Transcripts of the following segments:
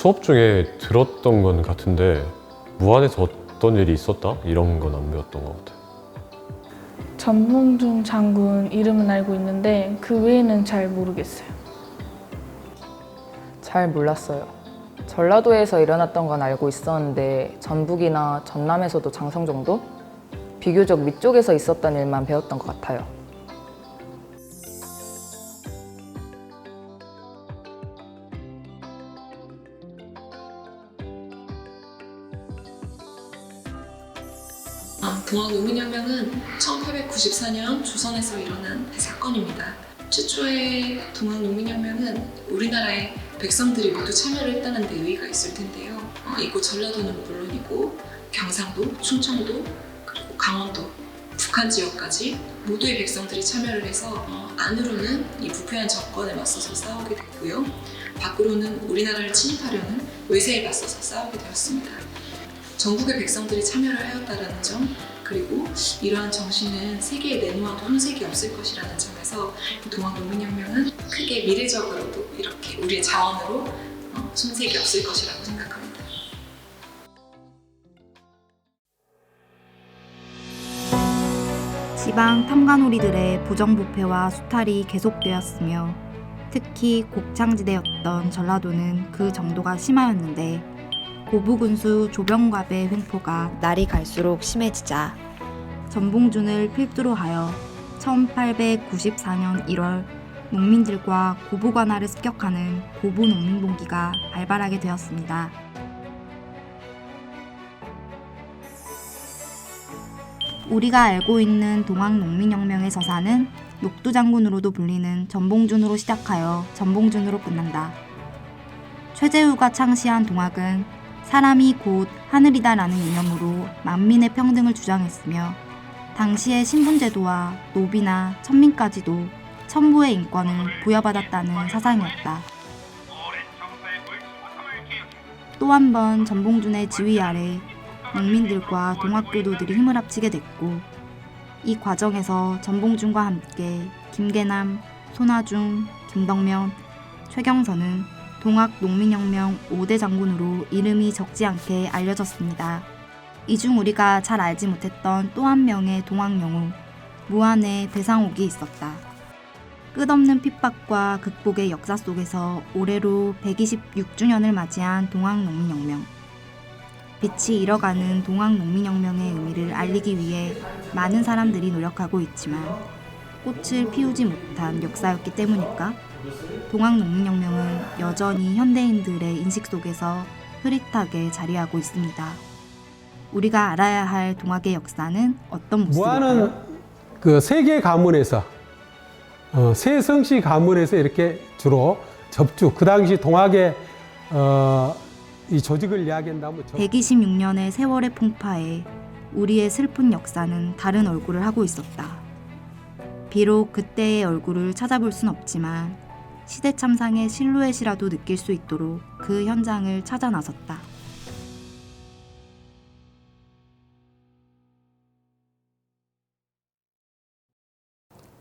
수업 중에 들었던 건 같은데 무안에서 어떤 일이 있었다? 이런 건 안 배웠던 것 같아요. 전봉준 장군 이름은 알고 있는데 그 외에는 잘 모르겠어요. 잘 몰랐어요. 전라도에서 일어났던 건 알고 있었는데 전북이나 전남에서도 장성 정도? 비교적 위쪽에서 있었던 일만 배웠던 것 같아요. 동학농민혁명은 1894년 조선에서 일어난 사건입니다. 최초의 동학농민혁명은 우리나라의 백성들이 모두 참여를 했다는 데 의의가 있을 텐데요. 어, 이곳 전라도는 물론이고 경상도, 충청도, 그리고 강원도, 북한 지역까지 모두의 백성들이 참여를 해서 어, 안으로는 이 부패한 정권에 맞서서 싸우게 됐고요. 밖으로는 우리나라를 침입하려는 외세에 맞서서 싸우게 되었습니다. 전국의 백성들이 참여를 하였다라는 점 그리고 이러한 정신은 세계에 내놓아도 손색이 없을 것이라는 점에서 이 동학농민혁명은 크게 미래적으로도 이렇게 우리의 자원으로 어, 손색이 없을 것이라고 생각합니다. 지방 탐관오리들의 부정부패와 수탈이 계속되었으며 특히 곡창지대였던 전라도는 그 정도가 심하였는데 고부군수 조병갑의 횡포가 날이 갈수록 심해지자 전봉준을 필두로 하여 1894년 1월 농민들과 고부 관할을 습격하는 고부 농민봉기가 발발하게 되었습니다. 우리가 알고 있는 동학 농민혁명의 서사는 녹두 장군으로도 불리는 전봉준으로 시작하여 전봉준으로 끝난다. 최재우가 창시한 동학은 사람이 곧 하늘이다라는 이념으로 만민의 평등을 주장했으며 당시의 신분제도와 노비나 천민까지도 천부의 인권을 부여받았다는 사상이었다. 또 한 번 전봉준의 지휘 아래 농민들과 동학교도들이 힘을 합치게 됐고 이 과정에서 전봉준과 함께 김계남, 손아중, 김덕면, 최경선은 동학 농민혁명 5대 장군으로 이름이 적지 않게 알려졌습니다. 이 중 우리가 잘 알지 못했던 또 한 명의 동학 영웅 무한의 배상옥이 있었다. 끝없는 핍박과 극복의 역사 속에서 올해로 126주년을 맞이한 동학농민혁명. 빛이 잃어가는 동학농민혁명의 의미를 알리기 위해 많은 사람들이 노력하고 있지만 꽃을 피우지 못한 역사였기 때문일까? 동학농민혁명은 여전히 현대인들의 인식 속에서 흐릿하게 자리하고 있습니다. 우리가 알아야 할 동학의 역사는 어떤 모습일까요? 무안은 그 세계 가문에서 어, 세성시 가문에서 이렇게 주로 접주 그 당시 동학의 어, 이 조직을 이야기한다면 접- 126년의 세월의 풍파에 우리의 슬픈 역사는 다른 얼굴을 하고 있었다. 비록 그때의 얼굴을 찾아볼 순 없지만 시대 참상의 실루엣이라도 느낄 수 있도록 그 현장을 찾아 나섰다.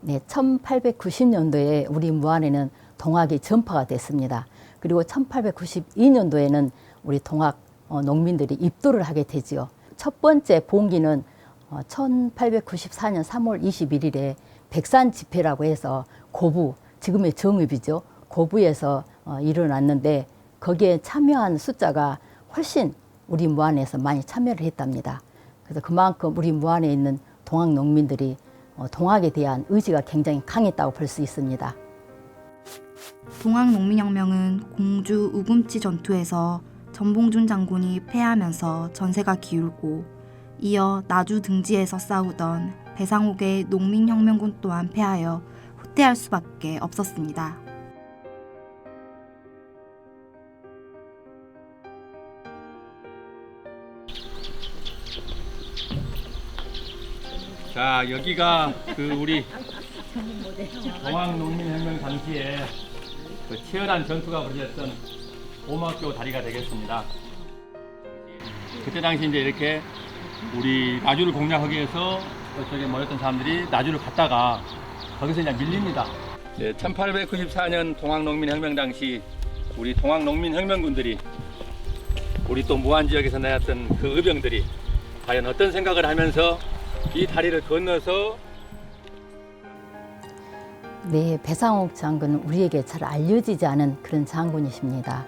네, 1890년도에 우리 무안에는 동학이 전파가 됐습니다. 그리고 1892년도에는 우리 동학 어, 농민들이 입도를 하게 되지요. 첫 번째 봉기는 어, 1894년 3월 21일에 백산 집회라고 해서 고부, 지금의 정읍이죠. 고부에서 어, 일어났는데 거기에 참여한 숫자가 훨씬 우리 무안에서 많이 참여를 했답니다. 그래서 그만큼 우리 무안에 있는 동학 농민들이 어, 동학에 대한 의지가 굉장히 강했다고 볼 수 있습니다. 동학 농민혁명은 공주 우금치 전투에서 전봉준 장군이 패하면서 전세가 기울고 이어 나주 등지에서 싸우던 배상옥의 농민혁명군 또한 패하여 후퇴할 수밖에 없었습니다. 자 여기가 그 우리 동학농민혁명 당시에 그 치열한 전투가 벌어졌던 오막교 다리가 되겠습니다. 그때 당시 이제 이렇게 우리 나주를 공략하기 위해서 그쪽에 모였던 사람들이 나주를 갔다가 거기서 이제 밀립니다. 1894년 동학농민혁명 당시 우리 동학농민혁명군들이 우리 또 무안 지역에서 나왔던 그 의병들이 과연 어떤 생각을 하면서 이 다리를 건너서 네, 배상옥 장군은 우리에게 잘 알려지지 않은 그런 장군이십니다.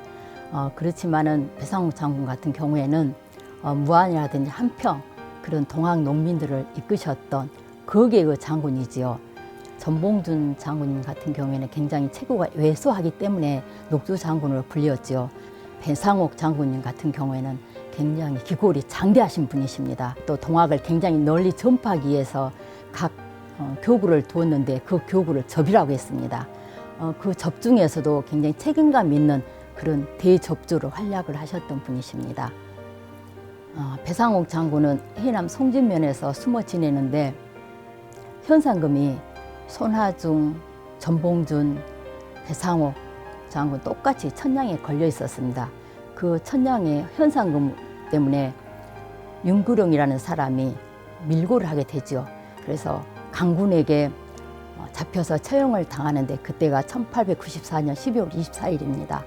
어, 그렇지만은 배상옥 장군 같은 경우에는 어, 무안이라든지 한평 그런 동학 농민들을 이끄셨던 거기에 그 장군이지요. 전봉준 장군님 같은 경우에는 굉장히 체구가 왜소하기 때문에 녹두 장군으로 불렸지요. 배상옥 장군님 같은 경우에는 굉장히 기골이 장대하신 분이십니다. 또 동학을 굉장히 널리 전파하기 위해서 각 어, 교구를 두었는데 그 교구를 접이라고 했습니다. 어, 그 접 중에서도 굉장히 책임감 있는 그런 대접주로 활약을 하셨던 분이십니다. 어, 배상옥 장군은 해남 송진면에서 숨어 지내는데 현상금이 손하중, 전봉준, 배상옥 장군 똑같이 천냥에 걸려 있었습니다. 그 천냥의 현상금 때문에 윤구룡이라는 사람이 밀고를 하게 되죠. 그래서 강군에게 어, 잡혀서 처형을 당하는데 그때가 1894년 12월 24일입니다.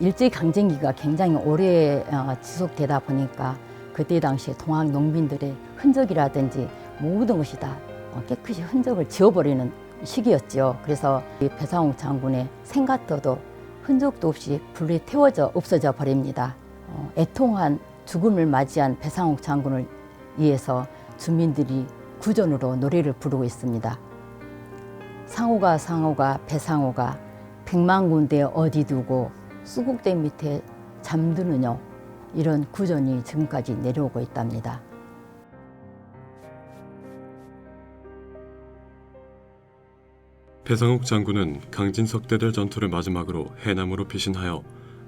일제 강점기가 굉장히 오래 어, 지속되다 보니까 그때 당시에 동학 농민들의 흔적이라든지 모든 것이 다 어, 깨끗이 흔적을 지워버리는 시기였죠. 그래서 이 배상욱 장군의 생가터도 흔적도 없이 불에 태워져 없어져 버립니다. 어, 애통한 죽음을 맞이한 배상욱 장군을 위해서 주민들이 구전으로 노래를 부르고 있습니다. 상호가 상호가 배상호가 백만 군데 어디 두고 수국대 밑에 잠드느냐 이런 구전이 지금까지 내려오고 있답니다. 배상욱 장군은 강진석대들 전투를 마지막으로 해남으로 피신하여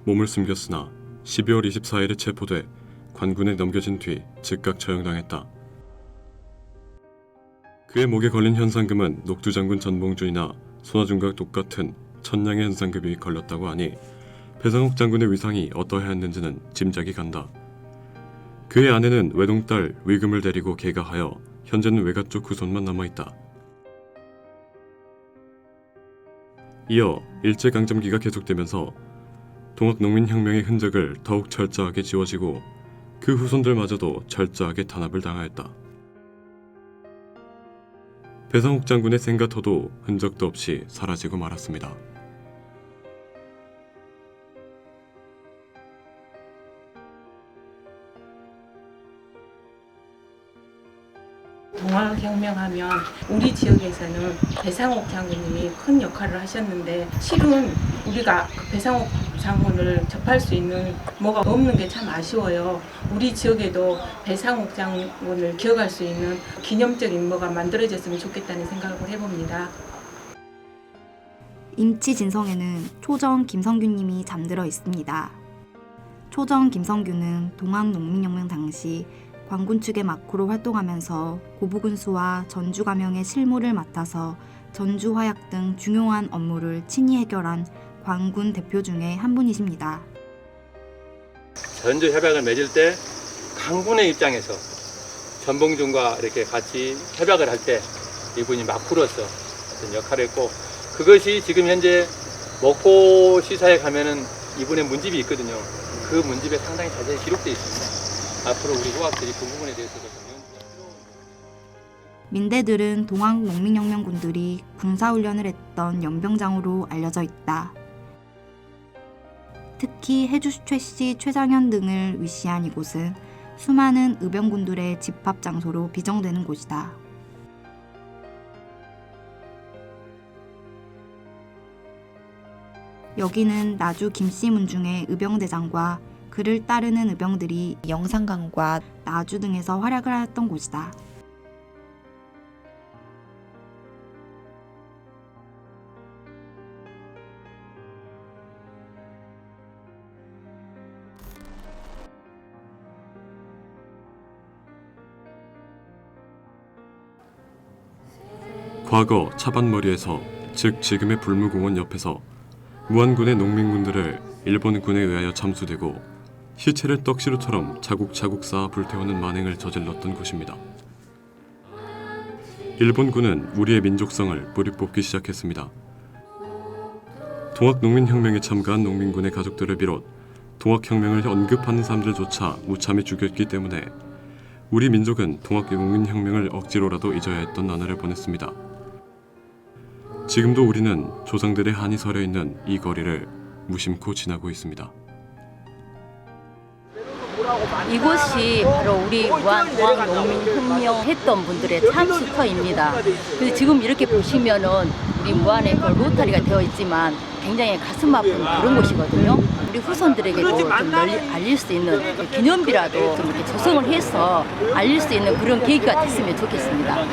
몸을 숨겼으나 12월 24일에 체포돼 관군에 넘겨진 뒤 즉각 처형당했다. 그의 목에 걸린 현상금은 녹두 장군 전봉준이나 손아준과 똑같은 천냥의 현상금이 걸렸다고 하니 배상욱 장군의 위상이 어떠하였는지는 짐작이 간다. 그의 아내는 외동딸 위금을 데리고 개가하여 현재는 외가 쪽 후손만 남아있다. 이어 일제강점기가 계속되면서 동학 농민혁명의 흔적을 더욱 철저하게 지워지고 그 후손들마저도 철저하게 탄압을 당하였다. 배상욱 장군의 생가터도 흔적도 없이 사라지고 말았습니다. 동학혁명하면 우리 지역에서는 배상옥 장군님이 큰 역할을 하셨는데 실은 우리가 그 배상옥 장군을 접할 수 있는 뭐가 없는 게 참 아쉬워요. 우리 지역에도 배상옥 장군을 기억할 수 있는 기념적인 뭐가 만들어졌으면 좋겠다는 생각을 해봅니다. 임치 진성에는 초정 김성규님이 잠들어 있습니다. 초정 김성규는 동학농민혁명 당시 관군 측의 마코로 활동하면서 고부군수와 전주가명의 실무를 맡아서 전주 화약 등 중요한 업무를 친히 해결한 관군 대표 중에 한 분이십니다. 전주 협약을 맺을 때 강군의 입장에서 전봉준과 이렇게 같이 협약을 할 때 이분이 마쿠로서 어떤 역할을 했고 그것이 지금 현재 먹고 시사에 가면은 이분의 문집이 있거든요. 그 문집에 상당히 자세히 기록되어 있습니다. 앞으로 우리 후학들이 그 부분에 대해서도. 민대들은 동학 농민혁명군들이 군사훈련을 했던 연병장으로 알려져 있다. 특히 해주 최씨, 최장현 등을 위시한 이곳은 수많은 의병군들의 집합 장소로 비정되는 곳이다. 여기는 나주 김씨 문중의 의병대장과 그를 따르는 의병들이 영산강과 나주 등에서 활약을 하였던 곳이다. 과거 차반머리에서 즉 지금의 불무공원 옆에서 무안군의 농민군들을 일본군에 의하여 참수되고 시체를 떡시루처럼 차곡차곡 쌓아 불태우는 만행을 저질렀던 곳입니다. 일본군은 우리의 민족성을 뿌리 뽑기 시작했습니다. 동학농민혁명에 참가한 농민군의 가족들을 비롯 동학혁명을 언급하는 사람들조차 무참히 죽였기 때문에 우리 민족은 동학농민혁명을 억지로라도 잊어야 했던 나날을 보냈습니다. 지금도 우리는 조상들의 한이 서려 있는 이 거리를 무심코 지나고 있습니다. 이곳이 바로 우리 무한 동학 농민 혁명 했던 분들의 참수터입니다. 그래서 지금 이렇게 보시면은 우리 무안에 그 로타리가 되어 있지만 굉장히 가슴 아픈 그런 곳이거든요. 우리 후손들에게도 좀 널리 알릴 수 있는 기념비라도 좀 이렇게 조성을 해서 알릴 수 있는 그런 계기가 됐으면 좋겠습니다.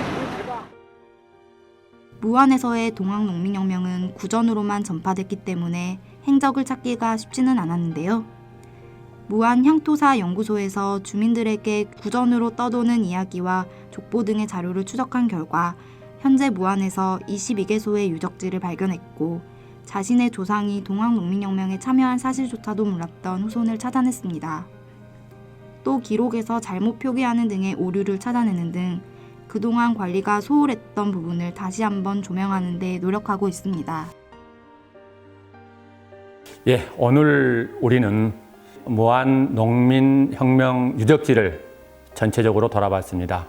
무안에서의 동학농민혁명은 구전으로만 전파됐기 때문에 행적을 찾기가 쉽지는 않았는데요. 무안 향토사 연구소에서 주민들에게 구전으로 떠도는 이야기와 족보 등의 자료를 추적한 결과 현재 무안에서 22개소의 유적지를 발견했고 자신의 조상이 동학농민혁명에 참여한 사실조차도 몰랐던 후손을 찾아냈습니다. 또 기록에서 잘못 표기하는 등의 오류를 찾아내는 등 그동안 관리가 소홀했던 부분을 다시 한번 조명하는 데 노력하고 있습니다. 예, 오늘 우리는 무한 농민혁명 유적지를 전체적으로 돌아봤습니다.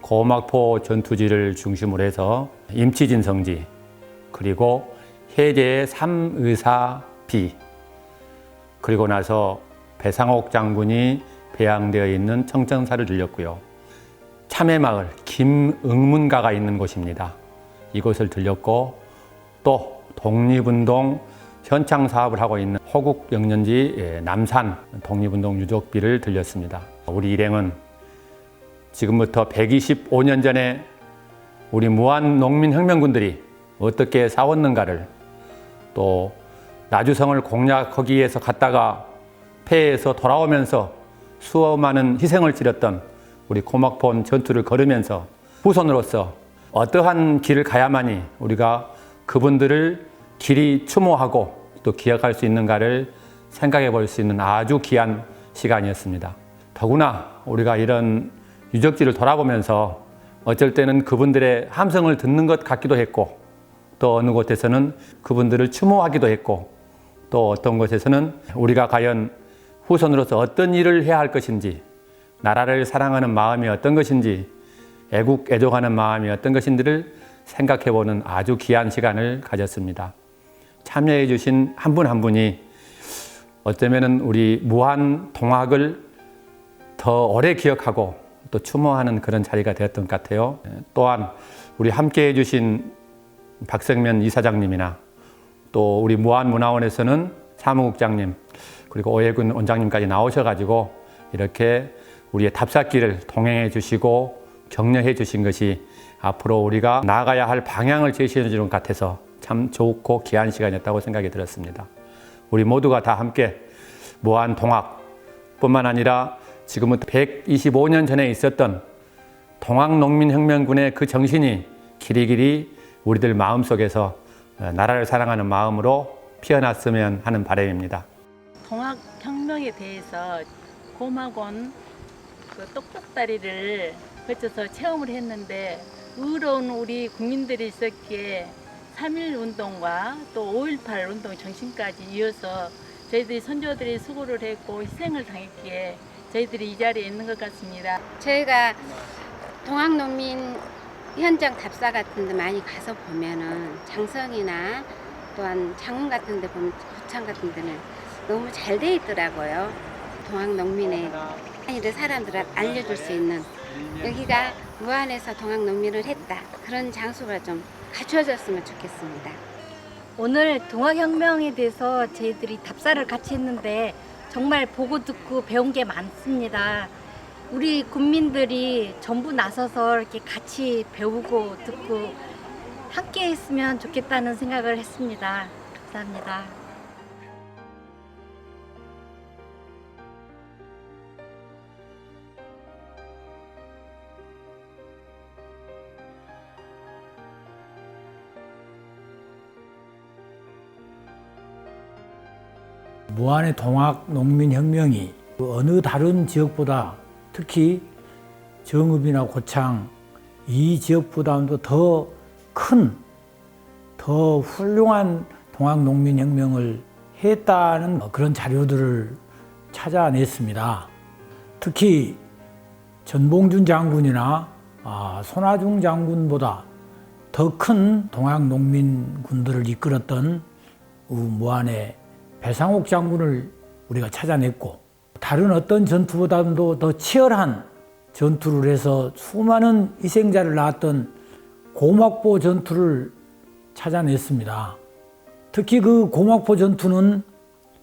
고막포 전투지를 중심으로 해서 임치진성지 그리고 해제의 삼의사비 그리고 나서 배상옥 장군이 배양되어 있는 청정사를 들렸고요. 참외마을 김응문가가 있는 곳입니다. 이곳을 들렸고 또 독립운동 현창 사업을 하고 있는 호국 영년지 예, 남산 독립운동 유적비를 들렸습니다. 우리 일행은 지금부터 125년 전에 우리 무한 농민 혁명군들이 어떻게 싸웠는가를 또 나주성을 공략하기 위해서 갔다가 패해서 돌아오면서 수많은 희생을 치렀던 우리 고막폰 전투를 걸으면서 후손으로서 어떠한 길을 가야만이 우리가 그분들을 길이 추모하고 또 기억할 수 있는가를 생각해 볼 수 있는 아주 귀한 시간이었습니다. 더구나 우리가 이런 유적지를 돌아보면서 어쩔 때는 그분들의 함성을 듣는 것 같기도 했고 또 어느 곳에서는 그분들을 추모하기도 했고 또 어떤 곳에서는 우리가 과연 후손으로서 어떤 일을 해야 할 것인지 나라를 사랑하는 마음이 어떤 것인지 애국 애족하는 마음이 어떤 것인지를 생각해 보는 아주 귀한 시간을 가졌습니다. 참여해 주신 한 분한 분이 어쩌면은 우리 무한 동학을 더 오래 기억하고 또 추모하는 그런 자리가 되었던 것 같아요. 또한 우리 함께 해주신 박성면 이사장님이나 또 우리 무한문화원에서는 사무국장님 그리고 오해군 원장님까지 나오셔가지고 이렇게 우리의 답사길을 동행해 주시고 격려해 주신 것이 앞으로 우리가 나아가야 할 방향을 제시해 주는 것 같아서 참 좋고 귀한 시간이었다고 생각이 들었습니다. 우리 모두가 다 함께 무한 동학뿐만 아니라 지금부터 125년 전에 있었던 동학 농민혁명군의 그 정신이 길이길이 우리들 마음속에서 나라를 사랑하는 마음으로 피어났으면 하는 바람입니다. 동학혁명에 대해서 고막원 그 똑똑다리를 거쳐서 체험을 했는데 의로운 우리 국민들이 있었기에 3.1 운동과 또 5.18 운동 정신까지 이어서 저희들이 선조들이 수고를 했고 희생을 당했기에 저희들이 이 자리에 있는 것 같습니다. 저희가 동학농민 현장 답사 같은 데 많이 가서 보면은 장성이나 또한 장흥 같은 데 보면 구창 같은 데는 너무 잘 돼 있더라고요. 동학농민의 이를 사람들을 알려줄 수 있는 여기가 무안에서 동학농민을 했다. 그런 장소가 좀 갖춰졌으면 좋겠습니다. 오늘 동학혁명에 대해서 저희들이 답사를 같이 했는데 정말 보고 듣고 배운 게 많습니다. 우리 국민들이 전부 나서서 이렇게 같이 배우고 듣고 함께 했으면 좋겠다는 생각을 했습니다. 감사합니다. 무안의 동학 농민혁명이 그 어느 다른 지역보다 특히 정읍이나 고창 이 지역보다도 더 큰, 더 훌륭한 동학 농민혁명을 했다는 그런 자료들을 찾아냈습니다. 특히 전봉준 장군이나 아, 손아중 장군보다 더 큰 동학 농민군들을 이끌었던 우 무안의 배상옥 장군을 우리가 찾아냈고 다른 어떤 전투보다도 더 치열한 전투를 해서 수많은 희생자를 낳았던 고막보 전투를 찾아냈습니다. 특히 그 고막포 전투는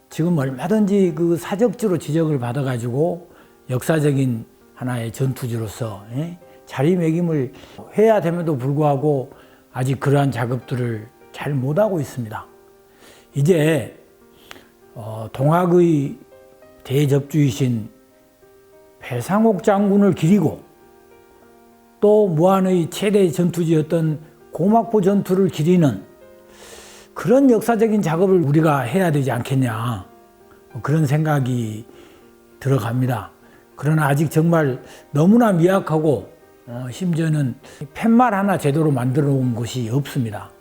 지금 얼마든지 그 사적지로 지적을 받아가지고 역사적인 하나의 전투지로서 예? 자리매김을 해야 됨에도 불구하고 아직 그러한 작업들을 잘 못하고 있습니다. 이제 어, 동학의 대접주이신 배상옥 장군을 기리고 또 무한의 최대 전투지였던 고막포 전투를 기리는 그런 역사적인 작업을 우리가 해야 되지 않겠냐 뭐 그런 생각이 들어갑니다. 그러나 아직 정말 너무나 미약하고 어, 심지어는 팻말 하나 제대로 만들어 놓은 곳이 없습니다.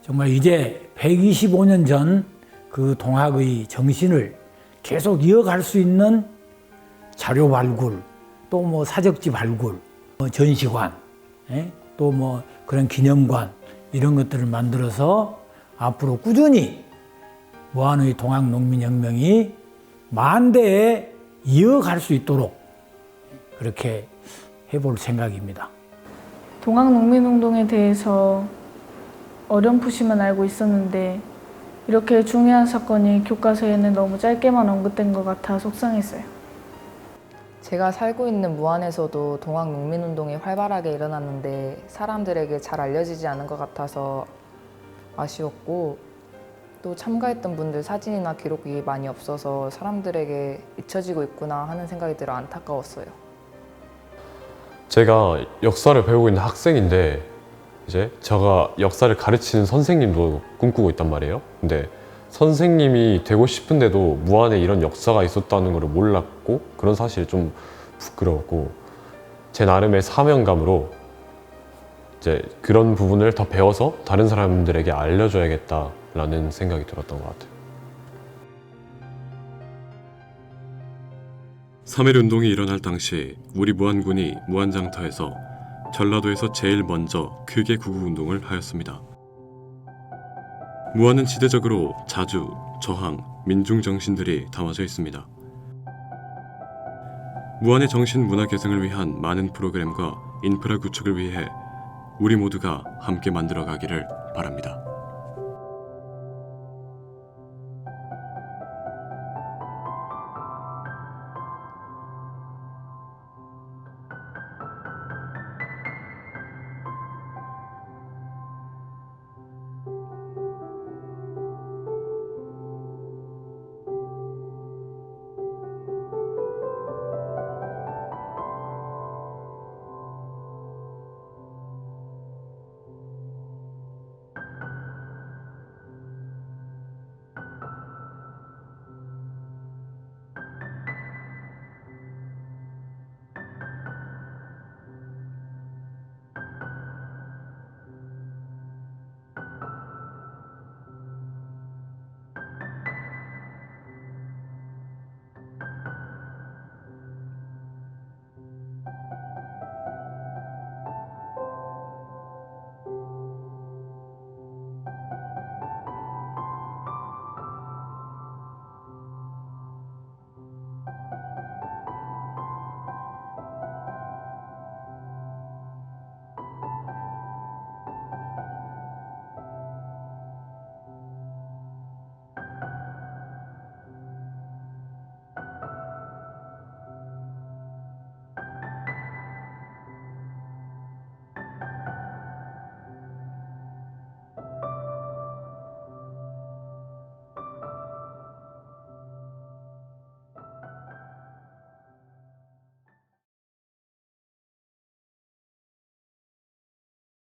정말 이제 125년 전 그 동학의 정신을 계속 이어갈 수 있는 자료 발굴, 또 뭐 사적지 발굴, 뭐 전시관, 또 뭐 그런 기념관 이런 것들을 만들어서 앞으로 꾸준히 무한의 동학 농민혁명이 만대에 이어갈 수 있도록 그렇게 해볼 생각입니다. 동학 농민운동에 대해서 어렴풋이만 알고 있었는데 이렇게 중요한 사건이 교과서에는 너무 짧게만 언급된 것 같아 속상했어요. 제가 살고 있는 무안에서도 동학 농민운동이 활발하게 일어났는데 사람들에게 잘 알려지지 않은 것 같아서 아쉬웠고 또 참가했던 분들 사진이나 기록이 많이 없어서 사람들에게 잊혀지고 있구나 하는 생각이 들어 안타까웠어요. 제가 역사를 배우고 있는 학생인데 이제 제가 역사를 가르치는 선생님도 꿈꾸고 있단 말이에요. 근데 선생님이 되고 싶은데도 무안에 이런 역사가 있었다는 걸 몰랐고 그런 사실이 좀 부끄러웠고 제 나름의 사명감으로 이제 그런 부분을 더 배워서 다른 사람들에게 알려줘야겠다라는 생각이 들었던 것 같아요. 3.1 운동이 일어날 당시 우리 무안군이 무안장터에서 전라도에서 제일 먼저 크게 구구 운동을 하였습니다. 무안은 지대적으로 자주, 저항, 민중 정신들이 담아져 있습니다. 무안의 정신 문화 개성을 위한 많은 프로그램과 인프라 구축을 위해 우리 모두가 함께 만들어 가기를 바랍니다.